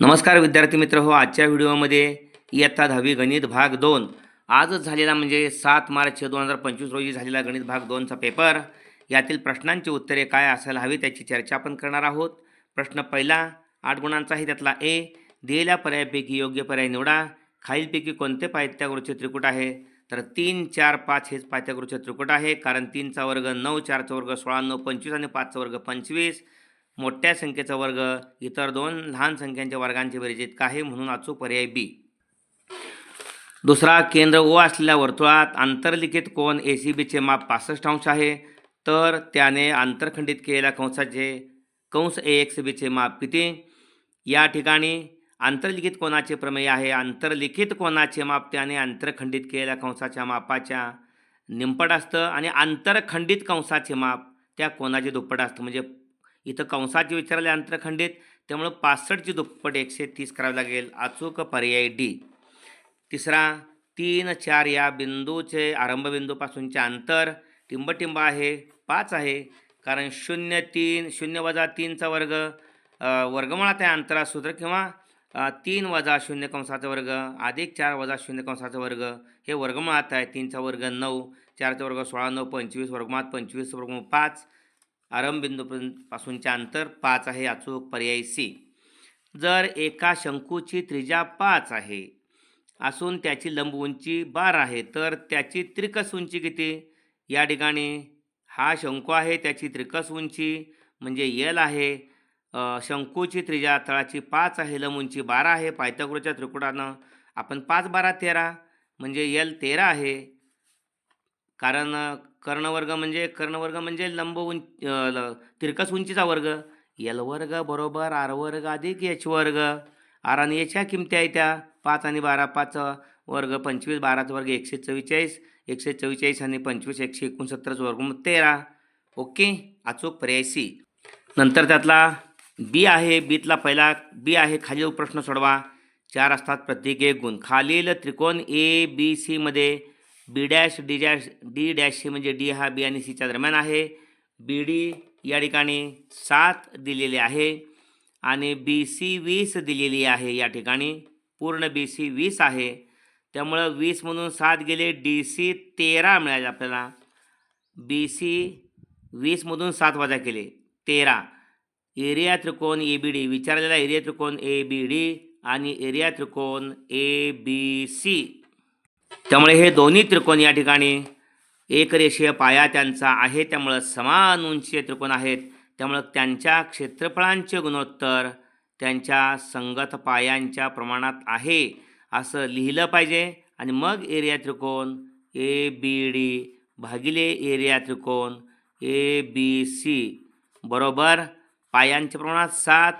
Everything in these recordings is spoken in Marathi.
नमस्कार विद्यार्थी मित्र हो आजच्या व्हिडिओमध्ये इयत्ता दहावी गणित भाग दोन. आजच झालेला म्हणजे सात मार्च दोन हजार पंचवीस रोजी झालेला गणित भाग दोनचा पेपर. यातील प्रश्नांची उत्तरे काय असायला हवी त्याची चर्चा आपण करणार आहोत. प्रश्न पहिला आठ गुणांचा आहे त्यातला ए. दिलेल्या पर्यायापैकी योग्य पर्याय निवडा. खालीलपैकी कोणते पायथ्यागोरचे त्रिकूट आहे? तर तीन चार पाच हेच पायथ्यागोरचे त्रिकूट आहे. कारण तीनचा वर्ग नऊ चारचा वर्ग सोळा नऊ पंचवीस आणि पाचचा वर्ग पंचवीस. मोठ्या संख्येचा वर्ग इतर दोन लहान संख्यांच्या वर्गांचे बेरीज इतका आहे म्हणून अचूक पर्याय बी. दुसरा केंद्र ओ असलेल्या वर्तुळात आंतरलिखित कोण ए सी बीचे माप पासष्ट अंश आहे. तर त्याने आंतरखंडित केलेल्या कंसाचे कंस ए एक्स बीचे माप किती? या ठिकाणी आंतरलिखित कोणाचे प्रमेय आहे. आंतरलिखित कोणाचे माप त्याने आंतरखंडित केलेल्या कंसाच्या मापाच्या निंपट असतं आणि आंतरखंडित कंसाचे माप त्या कोणाचे दुप्पट असतं. म्हणजे इथं कंसाचे विचारले अंतरखंडित. त्यामुळं पासष्टची दुप्पट एकशे तीस करावी लागेल. अचूक पर्याय डी. तिसरा तीन चार या बिंदूचे आरंभबिंदूपासूनचे अंतर टिंबटिंब आहे पाच आहे. कारण शून्य तीन शून्य वजा तीनचा वर्ग वर्गमळात वर्गमुळात आहे अंतरासूत्र किंवा तीन वजा शून्य कंसाचा वर्ग अधिक चार वजा शून्य कंसाचा वर्ग हे वर्गमुळात आहे. तीनचा वर्ग नऊ चारचा वर्ग सोळा नऊ पंचवीस वर्गमात पंचवीस वर्ग पाच आरंभबिंदूपासूनचे अंतर पाच आहे अचूक पर्याय सी. जर एका शंकूची त्रिजा पाच आहे असून त्याची लंब उंची बारा आहे तर त्याची त्रिकस उंची किती? या ठिकाणी हा शंकू आहे त्याची त्रिकस उंची म्हणजे यल आहे. शंकूची त्रिजा तळाची पाच आहे लंब उंची बारा आहे. पायथागोरसच्या त्रिकुटानं आपण पाच बारा तेरा म्हणजे यल तेरा आहे. कारण कर्णवर्ग म्हणजे कर्णवर्ग म्हणजे लंब उंच ल- तिरकस उंचीचा वर्ग. यल वर्ग बरोबर आर वर्ग अधिक एच वर्ग. आर आणि एचच्या किमती आहे त्या? पाच आणि बारा पाच. वर्ग पंचवीस बाराचा वर्ग एकशे चव्वेचाळीस. एकशे चव्वेचाळीस आणि पंचवीस एकशे एकोणसत्तरचा वर्ग मग तेरा. ओके? अचूक पर्याय सी. नंतर त्यातला बी आहे बीतला पहिला. बी आहे खालील प्रश्न सोडवा. चार असतात प्रत्येक एक गुण. खालील त्रिकोण ए बी सीमध्ये B dash D dash D dash म्हणजे डी हा बी आणि सीच्या दरम्यान आहे. बी डी या ठिकाणी सात दिलेले आहे आणि बी सी वीस दिलेली आहे या ठिकाणी. पूर्ण बी सी वीस आहे. त्यामुळं वीसमधून सात गेले डी सी तेरा मिळाले आपल्याला. बी सी वीसमधून सात वजा केले तेरा. एरिया त्रिकोण ए बी डी विचारलेला एरिया त्रिकोण ए बी डी आणि एरिया त्रिकोण ए बी सी. त्यामुळे हे दोन्ही त्रिकोण या ठिकाणी एकरेषीय पाया त्यांचा आहे त्यामुळं समान उंचीय त्रिकोण आहेत. त्यामुळं त्यांच्या क्षेत्रफळांचे गुणोत्तर त्यांच्या संगत पायांच्या प्रमाणात आहे असं लिहिलं पाहिजे. आणि मग एरिया त्रिकोण ए बी डी भागिले एरिया त्रिकोण ए बी सी बरोबर पायांच्या प्रमाणात सात.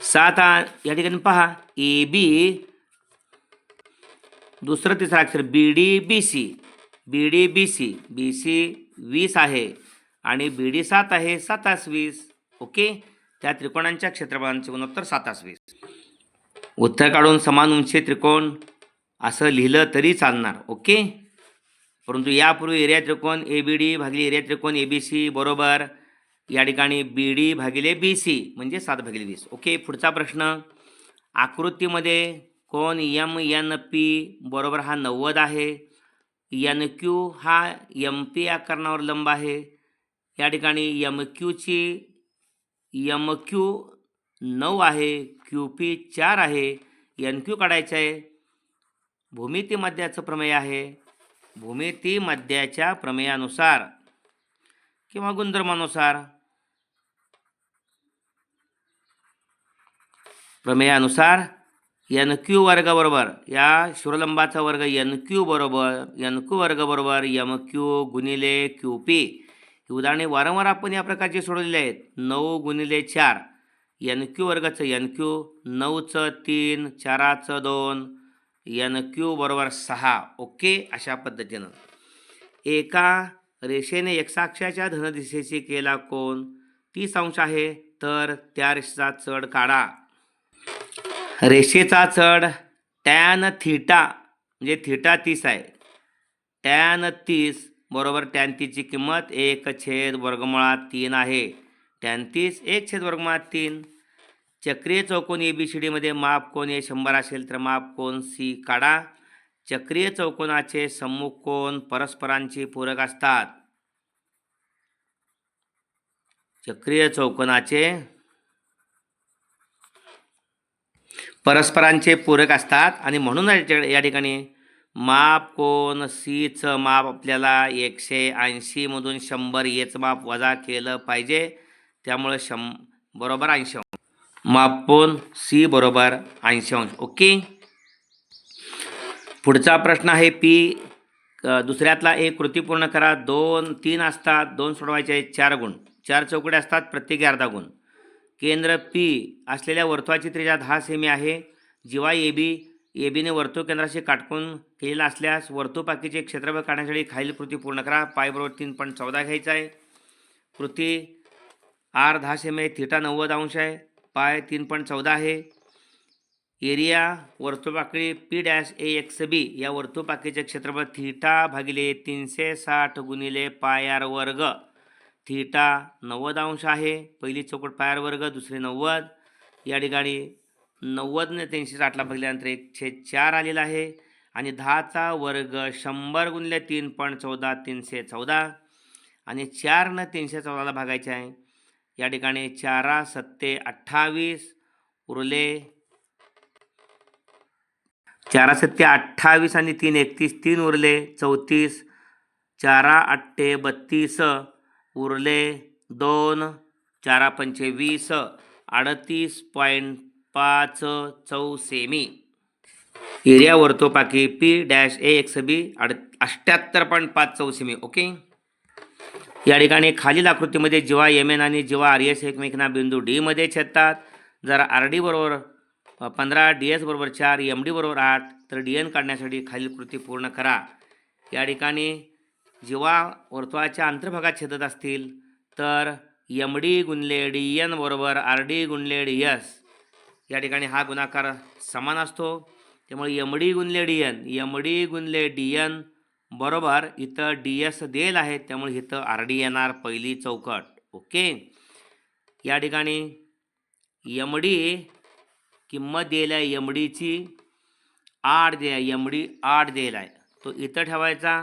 सात आ- या ठिकाणी पहा. ए बी दुसरं तिसरं अक्षर B D B C B D B C B C वीस आहे. आणि बी डी सात आहे सातास वीस. ओके? त्या त्रिकोणांच्या क्षेत्रफळांचे गुणोत्तर सातास वीस. उत्तर काढून समान उंची त्रिकोण असं लिहिलं तरी चालणार. ओके? परंतु यापूर्वी एरिया त्रिकोण ए बी डी भागिले एरिया त्रिकोण ए बी सी बरोबर. या ठिकाणी बी डी भागिले बी सी म्हणजे सात भागिले वीस. ओके? पुढचा प्रश्न. आकृतीमध्ये कोण यम एन पी बरोबर हा नव्वद आहे. एन क्यू हा यम पी आकारावर लंब आहे. या ठिकाणी यम क्यूची यम क्यू नऊ आहे क्यू पी चार आहे. एन क्यू काढायचं आहे. भूमिती मध्याचं प्रमेय आहे. भूमिती मध्याच्या प्रमेयानुसार किंवा गुणधर्मानुसार प्रमेयानुसार एन क्यू वर्गाबरोबर. या शिवलंबाचा वर्ग एन क्यू बरोबर एन क्यू वर्गाबरोबर यम क्यू गुणिले क्यू पी ही उदाहरणे वारंवार आपण या प्रकारची सोडवलेली आहेत. नऊ गुणिले चार. एन क्यू वर्गाचं एन क्यू नऊचं तीन चाराचं दोन. एन क्यू बरोबर सहा. ओके? अशा पद्धतीनं. एका रेषेने एक्साक्षाच्या धनदिशेशी केला कोण तीस अंश आहे. तर त्या रेषेचा चढ काढा. रेषेचा चढ टॅन थिटा म्हणजे थिटा तीस आहे. टॅन तीस बरोबर टॅन तीसची किंमत एक छेद वर्गमुळात तीन आहे. टॅन तीस एक छेद वर्गमुळात तीन. चक्रीय चौकोन ए बी सी डीमध्ये माप कोण हे शंभर असेल तर माप कोण सी काढा. चक्रीय चौकोनाचे सम्मुख कोण परस्परांची पूरक असतात. चक्रीय चौकोनाचे परस्परांचे पूरक असतात. आणि म्हणून या ठिकाणी माप कोण सीचं माप आपल्याला एकशे ऐंशीमधून शंभर हेच माप वजा केलं पाहिजे. त्यामुळं शं बरोबर ऐंशी अंश. माप कोण सी बरोबर ऐंशी अंश. ओके? पुढचा प्रश्न आहे पी. दुसऱ्यातला एक कृती पूर्ण करा. दोन तीन असतात. दोन सोडवायचे आहेत. चार गुण. चार चौकडे असतात. प्रत्येकी अर्धा गुण. केंद्र पी असलेल्या वर्तुळाची त्रिज्या दहा सेमी आहे. जेव्हा ए बी ए बीने वर्तुळ केंद्राशी काटकून केलेला असल्यास वर्तुळपाकीचे क्षेत्रफळ काढण्यासाठी खालील कृती पूर्ण करा. पाय बरोबर तीन पॉईंट चौदा घ्यायचा आहे. कृती आर दहा सेमी थिटा नव्वद अंश आहे. पाय तीन पॉईंट चौदा आहे. Area वर्तुळपाकळी P dash A X B या वर्तुळपाकीचे क्षेत्रफळ थिटा भागिले तीनशे साठ गुणिले पाय आर वर्ग. थिटा नव्वद अंश आहे. पहिली चौकट पायर वर्ग दुसरी नव्वद. या ठिकाणी नव्वदने तीनशे साठला भागल्यानंतर एकशे चार आलेला आहे. आणि दहाचा वर्ग शंभर गुणले तीन पॉईंट चौदा तीनशे चौदा. आणि चारनं तीनशे चौदाला भागायचे आहे. या ठिकाणी चारा सत्ते अठ्ठावीस. उरले चारा सत्ते अठ्ठावीस आणि तीन एकतीस तीन उरले चौतीस. चारा अठ्ठे बत्तीस. उरले दोन चारा पंचे वीस अडतीस पॉईंट पाच चौ सेमी area वर्तोपाकी P dash A X B अड अठ्ठ्याहत्तर पॉईंट पाच चौ सेमी ओके? या ठिकाणी खालील आकृतीमध्ये जेव्हा एम एन आणि जेव्हा आर एस एकमेकांना बिंदू डीमध्ये छेदतात. जर आर डी बरोबर पंधरा डी एस बरोबर चार एम डी बरोबर आठ तर डी एन काढण्यासाठी खालील कृती पूर्ण करा. या ठिकाणी जेव्हा वर्तुळाच्या अंतर्भागात छेदत असतील तर यम डी गुणले डी एन बरोबर आर डी गुणले डी एस या ठिकाणी हा गुणाकार समान असतो. त्यामुळे यम डी गुणले डी एन एम डी गुणले डी एन बरोबर इथं डी एस देल आहे त्यामुळे इथं आर डी येणार पहिली चौकट. ओके? या ठिकाणी यम डी किंमत देल आहे एम डीची आठ दे एम डी आठ देल आहे. तो इथं ठेवायचा.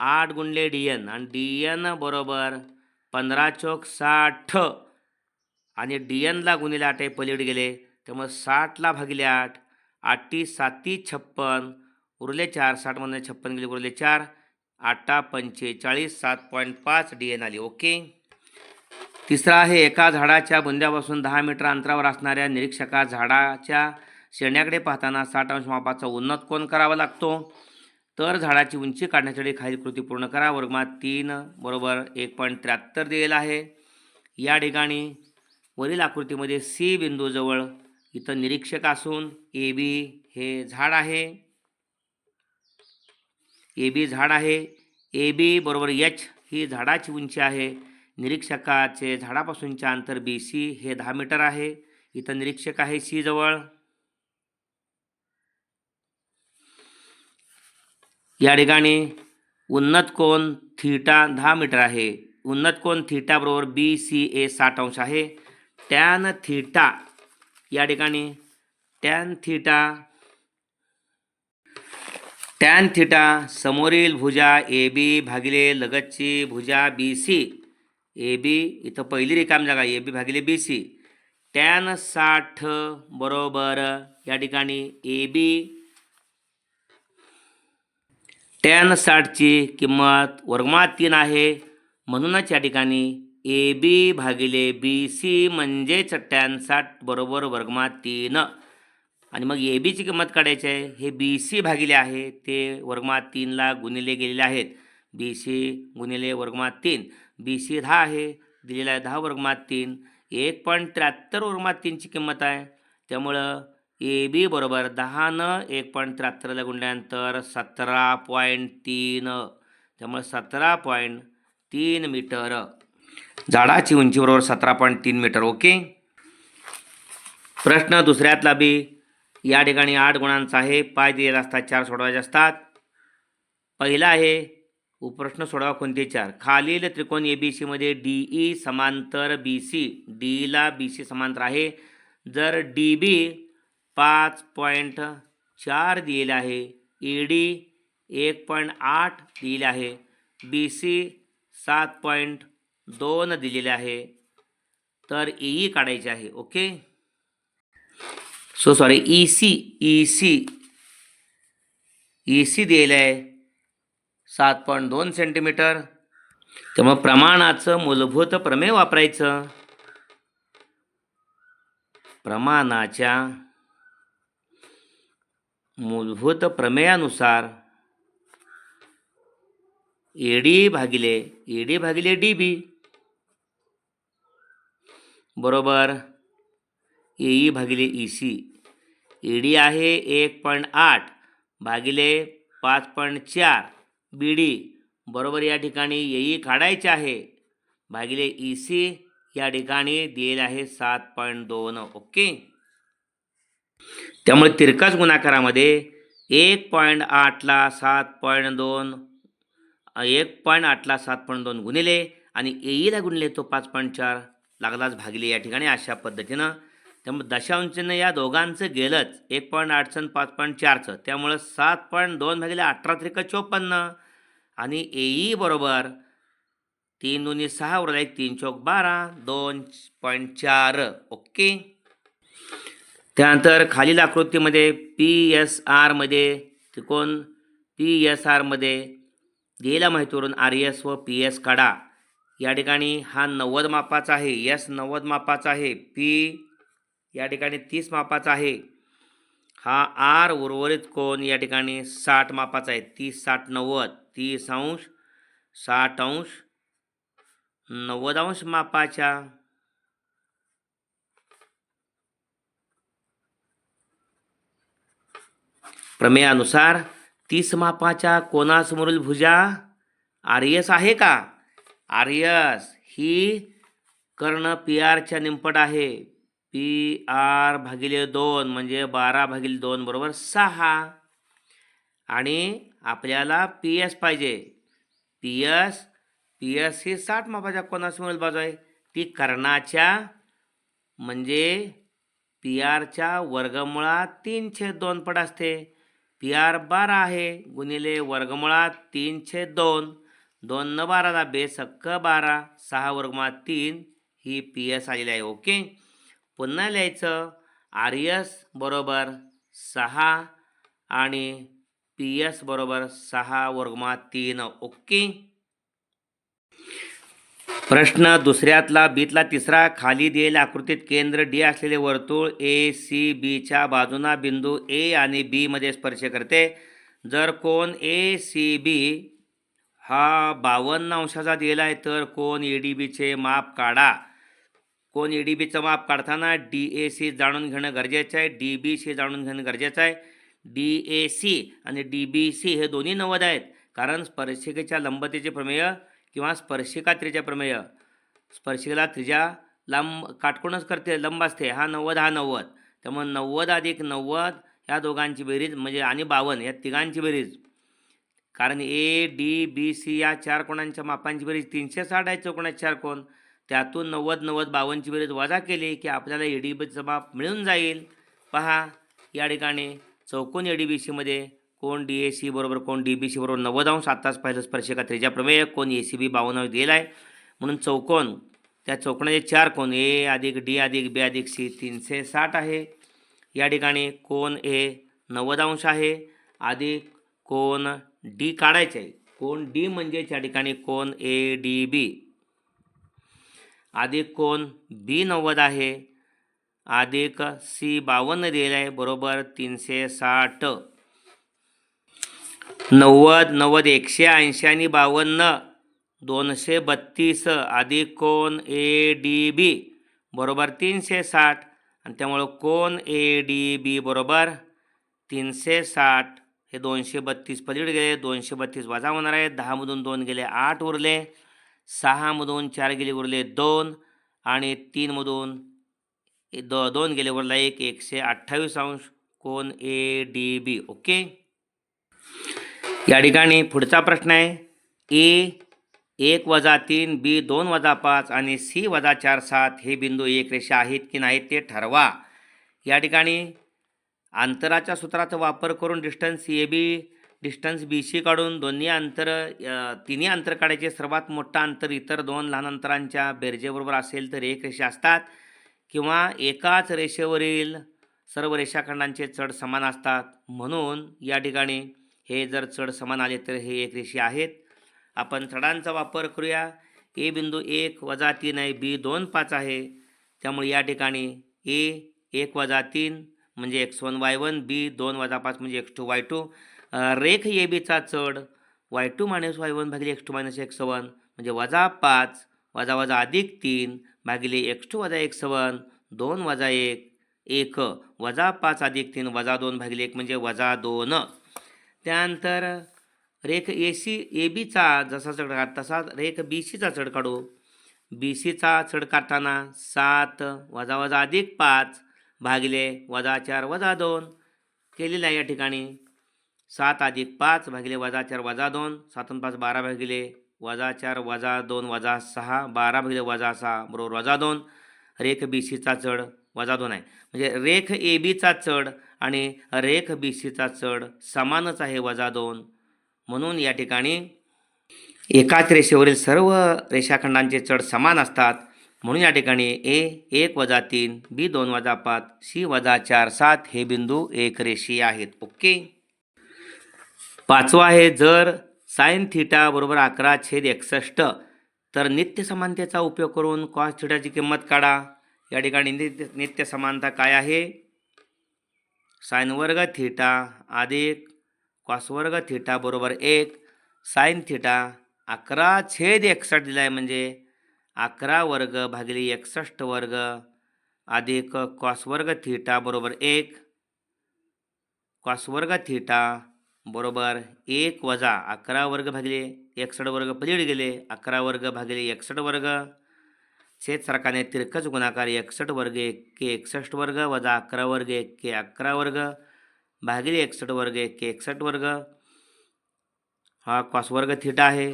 आठ गुणले डी एन आणि डी एन बरोबर पंधरा चौक साठ. आणि डी एनला गुणिले आठ आहे पलीड गेले त्यामुळे साठला भागिले आठ. आठी साती छप्पन. उरले चार. साठमधून छप्पन गेले उरले चार. आठा पंचेचाळीस सात पॉईंट पाच डी एन आली. ओके? तिसरा आहे एका झाडाच्या बुंद्यापासून दहा मीटर अंतरावर असणाऱ्या निरीक्षका झाडाच्या शेण्याकडे पाहताना साठ अंश मापाचा उन्नत कोण करावा लागतो. तर झाडाची उंची काढण्यासाठी खालील कृती पूर्ण करा. वर्गमात तीन बरोबर एक पॉईंट त्र्याहत्तर दिलेला आहे. या ठिकाणी वरील आकृतीमध्ये सी बिंदूजवळ इथं निरीक्षक असून ए बी हे झाड आहे. ए बी झाड आहे. ए बी बरोबर एच ही झाडाची उंची आहे. निरीक्षकाचे झाडापासूनचे अंतर बी सी हे दहा मीटर आहे. इथं निरीक्षक आहे सी जवळ. या ठिकाणी उन्नत कोण थिटा दहा मीटर आहे. उन्नत कोण थिटाबरोबर बी सी ए साठ अंश आहे. टॅन थिटा या ठिकाणी टॅन थिटा टॅन थिटा समोरील भुजा ए बी भागिले लगतची भुजा बी सी ए बी इथं पहिली रिकाम जागा ए बी भागिले बी सी टॅन साठ बरोबर या ठिकाणी ए बी टॅन साठची किंमत वर्गमात तीन आहे. म्हणूनच या ठिकाणी ए बी भागिले बी सी म्हणजेच टॅन साठ बरोबर वर्गमात तीन. आणि मग ए बीची किंमत काढायची आहे. हे बी सी भागिले आहे. ते वर्गमात तीनला गुणिले गेलेले आहेत. बी सी गुणिले वर्गमात तीन. बी सी दहा आहे. दिलेला आहे दहा वर्गमात तीन. एक पॉईंट त्र्याहत्तर वर्गमात तीनची किंमत आहे. त्यामुळं ए बी बरोबर दहानं एक पॉईंट त्र्याहत्तरला गुणल्यानंतर सतरा पॉईंट तीन. त्यामुळे सतरा पॉईंट तीन मीटर. झाडाची उंची बरोबर सतरा पॉईंट तीन मीटर ओके? प्रश्न दुसऱ्यातला बी. या ठिकाणी आठ गुणांचा आहे. पाय दिलेला असतात चार सोडवायचे असतात. पहिला आहे उपप्रश्न सोडवा कोणते चार? खालील त्रिकोण ए बी सीमध्ये डी ई समांतर बी सी डीला बी सी समांतर आहे. जर डी बी पाच पॉईंट चार दिलेलं आहे. ई डी एक पॉईंट आठ दिलेलं आहे. बी सी सात पॉईंट दोन दिलेले आहे. तर ई काढायचे आहे okay? So sorry E C E C E C दिलेलं आहे. सात पॉईंट दोन सेंटीमीटर त्यामुळं प्रमाणाचं मूलभूत प्रमेय वापरायचं. प्रमाणाच्या मूलभूत प्रमेयानुसार एडी भागिले एडी भागिले डी बी बरोबर ई भागिले ई सी ईडी आहे एक पॉईंट आठ भागिले पाच पॉईंट चार बी डी बरोबर या ठिकाणी येई काढायचे आहे. भागिले ई सी या ठिकाणी दिलेलं आहे सात पॉईंट दोन. ओके? त्यामुळे तिरकास गुणाकारामध्ये एक पॉईंट आठला सात पॉईंट दोन एक पॉईंट आठला सात पॉईंट दोन गुणिले आणि एईला गुणले तो पाच पॉईंट चार लागलाच भागिले या ठिकाणी अशा पद्धतीनं. त्यामुळे दशांशनं या दोघांचं गेलंच. एक पॉईंट आठचं आणि पाच पॉईंट चारचं. त्यामुळं सात पॉईंट दोन भागिले अठरा त्रिक चोपन्न आणि एई बरोबर तीन दोन्ही सहा उरला एक तीन चौक बारा दोन पॉईंट चार. ओके? त्यानंतर खालील आकृतीमध्ये पी एस आरमध्ये त्रिकोण पी एस आरमध्ये दिलेल्या माहितीवरून आर एस व पी एस काढा. या ठिकाणी हा नव्वद मापाचा आहे. एस नव्वद मापाचा आहे. पी या ठिकाणी तीस मापाचा आहे. हा आर उर्वरित कोण या ठिकाणी साठ मापाचा आहे. तीस साठ नव्वद. तीस अंश साठ अंश नव्वद अंश मापाच्या प्रमेयानुसार तीस मापाच्या कोणासमोरील भुजा आर आहे का? आर्यस ही कर्ण पी आरच्या निंपट आहे. पी आर भागिले दोन म्हणजे बारा भागिले दोन बरोबर सहा. आणि आपल्याला पी एस पाहिजे. पी एस पी एस ही साठ मापाच्या कोणासमोरील बाजू आहे? ती कर्णाच्या म्हणजे पी आरच्या वर्गमुळात तीन छेद दोन पट असते. पी आर बारा आहे गुणिले वर्गमुळात तीन दोन. दोन न बाराला बेस हक्क बारा. सहा वर्गमुळात तीन. ही पी एस आलेली आहे ओके? पुन्हा लिहायचं. आर एस बरोबर सहा आणि पी एस बरोबर सहा वर्गमुळात तीन ओके? प्रश्न दुसऱ्यातला बीतला तिसरा खाली दिलेल्या आकृतीत केंद्र डी असलेले वर्तुळ ए सी बीच्या बाजूना बिंदू ए आणि बीमध्ये स्पर्श करते. जर कोण ए सी बी हा बावन्न अंशाचा दिला आहे तर कोण ई डी बीचे माप काढा. कोण ई डी बीचं माप काढताना डी ए सी जाणून घेणं गरजेचं आहे. डी बी सी जाणून घेणं गरजेचं आहे. डी ए सी आणि डी बी सी हे दोन्ही नव्वद आहेत कारण स्पर्शिकेच्या लंबतेचे प्रमेय किंवा स्पर्शिका त्रिजा प्रमेय. स्पर्शिकेला त्रिजा लांब काटकोणच करते लंब असते. हा नव्वद हा नव्वद. त्यामुळे नव्वद अधिक नव्वद ह्या दोघांची बेरीज म्हणजे आणि बावन्न या तिघांची बेरीज. कारण ए डी बी सी या चार कोणांच्या मापांची बेरीज तीनशे साठ आहे चौकोनाचे चार कोण. त्यातून नव्वद नव्वद बावन्नची बेरीज वजा केली की आपल्याला ए डी बीचं माप मिळून जाईल. पहा या ठिकाणी चौकोन ए डी बी सीमध्ये कोण डी ए सी बरोबर कोण डी बी सी बरोबर नव्वद अंश आत्ताच पाहिलं स्पर्शिका त्रिज्या प्रमेय कोण ए सी बी बावन्न दिलं आहे. म्हणून चौकोन त्या चौकोनाचे चार कोण ए अधिक डी अधिक बी अधिक सी तीनशे साठ आहे. या ठिकाणी कोण ए नव्वद अंश आहे अधिक कोण डी काढायचे आहे. कोण डी म्हणजे या ठिकाणी कोण ए डी बी. अधिक कोण बी नव्वद आहे अधिक सी बावन्न दिलेला आहे बरोबर तीनशे साठ. नव्वद नव्वद एकशे ऐंशी आणि बावन्न दोनशे बत्तीस अधिक कोण ए डी बी बरोबर तीनशे साठ आणि त्यामुळं कोण ए डी बी बरोबर तीनशे साठ. हे दोनशे बत्तीस पलीकडे गेले दोनशे बत्तीस वजा होणार आहे. दहामधून दोन गेले आठ उरले. सहामधून चार गेले उरले दोन. आणि तीनमधून द दोन गेले उरला एक एकशे अठ्ठावीस अंश. कोण ए डी बी ओके? या ठिकाणी पुढचा प्रश्न आहे. ए एक वजा तीन बी दोन वजा पाच आणि सी वजा चार सात हे बिंदू एक रेषा आहेत की नाहीत ते ठरवा. या ठिकाणी अंतराच्या सूत्राचा वापर करून distance A B distance B C काढून दोन्ही अंतर तिन्ही अंतर काढायचे. सर्वात मोठं अंतर इतर दोन लहान अंतरांच्या बेरजेबरोबर असेल तर एक रेषा असतात किंवा एकाच रेषेवरील सर्व रेषाखंडांचे चढ समान असतात. म्हणून या ठिकाणी हे जर चढ समान आले तर हे एक रेषे आहेत. आपण चढांचा वापर करूया. ए बिंदू एक वजा तीन आहे बी दोन पाच आहे. त्यामुळे या ठिकाणी ए एक वजा तीन म्हणजे X one Y one B दोन वजा पाच म्हणजे एक्स टू वाय टू. रेख ए बीचा चढ Y two minus Y one भागिले X two minus X one म्हणजे वजा पाच वजा वजा अधिक तीन भागिले एक्स टू वजा एक्स वन दोन वजा एक एक वजा पाच अधिक तीन वजा दोन भागिले एक म्हणजे वजा दोन. त्यानंतर रेख ए सी ए बीचा जसा चढ काढ तसा रेख बी सीचा चढ काढू. बी सीचा चढ काढताना सात वजा वजा अधिक पाच भागिले वजा चार वजा दोन केलेलं आहे या ठिकाणी. सात अधिक पाच भागिले वजा चार वजा दोन. सातून पाच बारा भागिले वजा चार वजा दोन वजा सहा बारा भागिले वजा सहा बरोबर वजा दोन. रेख बी सीचा चढ वजा दोन आहे. म्हणजे रेख ए बीचा चढ आणि रेख बी सीचा चढ समानच आहे वजा दोन. म्हणून या ठिकाणी एकाच रेषेवरील सर्व रेषाखंडांचे चढ समान असतात. म्हणून या ठिकाणी ए एक वजा तीन बी दोन वजा पाच सी वजा चार सात हे बिंदू एक रेषी आहेत. ओके? पाचवा आहे जर साईन थिटा बरोबर अकरा छेद एकसष्ट तर नित्य समानतेचा उपयोग करून कॉस थिटाची किंमत काढा. या ठिकाणी नित्य नित्य समानता काय आहे? साईन वर्ग थिटा अधिक कॉस वर्ग थिटा बरोबर एक साइन थिटा अकरा छेद एकसष्ट दिला आहे म्हणजे अकरा वर्ग भागिले एकसष्ट वर्ग अधिक कॉस वर्ग थिटा बरोबर एक कॉस वर्ग थिटा बरोबर एक वजा अकरा वर्ग भागिले एकसष्ट वर्ग पलीड गेले अकरा वर्ग भागिले एकसष्ट वर्ग. शेत सरकाने तिरकच गुणाकार एकसष्ट वर्ग एक एकसष्ट वर्ग वजा अकरा वर्ग एक अकरा वर्ग भागिले एकसष्ट वर्ग एक एकसष्ट वर्ग. हा कॉस वर्ग थिटा आहे.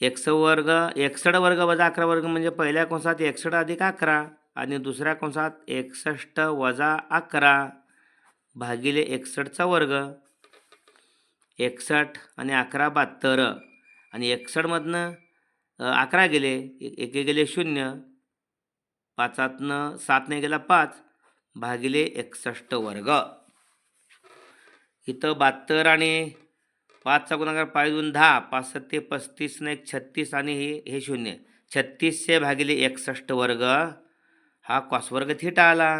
एकस वर्ग एकसष्ट वर्ग वजा अकरा वर्ग म्हणजे पहिल्या कंसात एकसष्ट अधिक अकरा आणि दुसऱ्या कंसात एकसष्ट वजा अकरा भागिले एकसष्टचा वर्ग. एकसष्ट आणि अकरा बहात्तर आणि एकसष्टमधनं अकरा गेले एक एके गेले शून्य पाचातनं सातने गेला पाच भागिले एकसष्ट वर्ग. इथं बहात्तर आणि पाचचा गुणाकार पाच दोन दहा पाच सत्ते पस्तीस न एक छत्तीस आणि हे हे शून्य. छत्तीसशे भागिले एकसष्ट वर्ग हा कॉस वर्ग थिटा आला.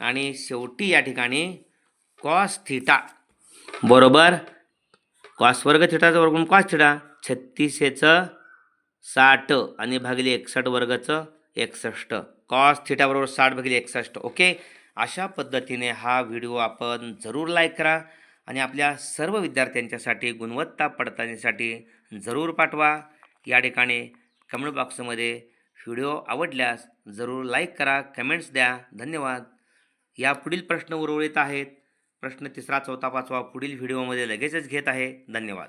आणि शेवटी या ठिकाणी कॉस थिटा बरोबर? कॉस वर्ग थिटाचा वर्गून कॉस थिटा छत्तीसशेचं साठ आणि भागिले एकसष्ट वर्गाचं एकसष्ट. कॉस थिटाबरोबर साठ भागिले एकसष्ट. ओके अशा पद्धतीने हा व्हिडिओ आपण जरूर लाईक करा आणि आपल्या सर्व विद्यार्थ्यांच्यासाठी गुणवत्ता पडताळणीसाठी जरूर पाठवा. या ठिकाणी कमेंट बॉक्समध्ये व्हिडिओ आवडल्यास जरूर लाईक करा कमेंट्स द्या. धन्यवाद. या पुढील प्रश्न उर्वरित आहेत. प्रश्न तिसरा चौथा पाचवा पुढील व्हिडिओमध्ये लगेचच घेत आहे. धन्यवाद.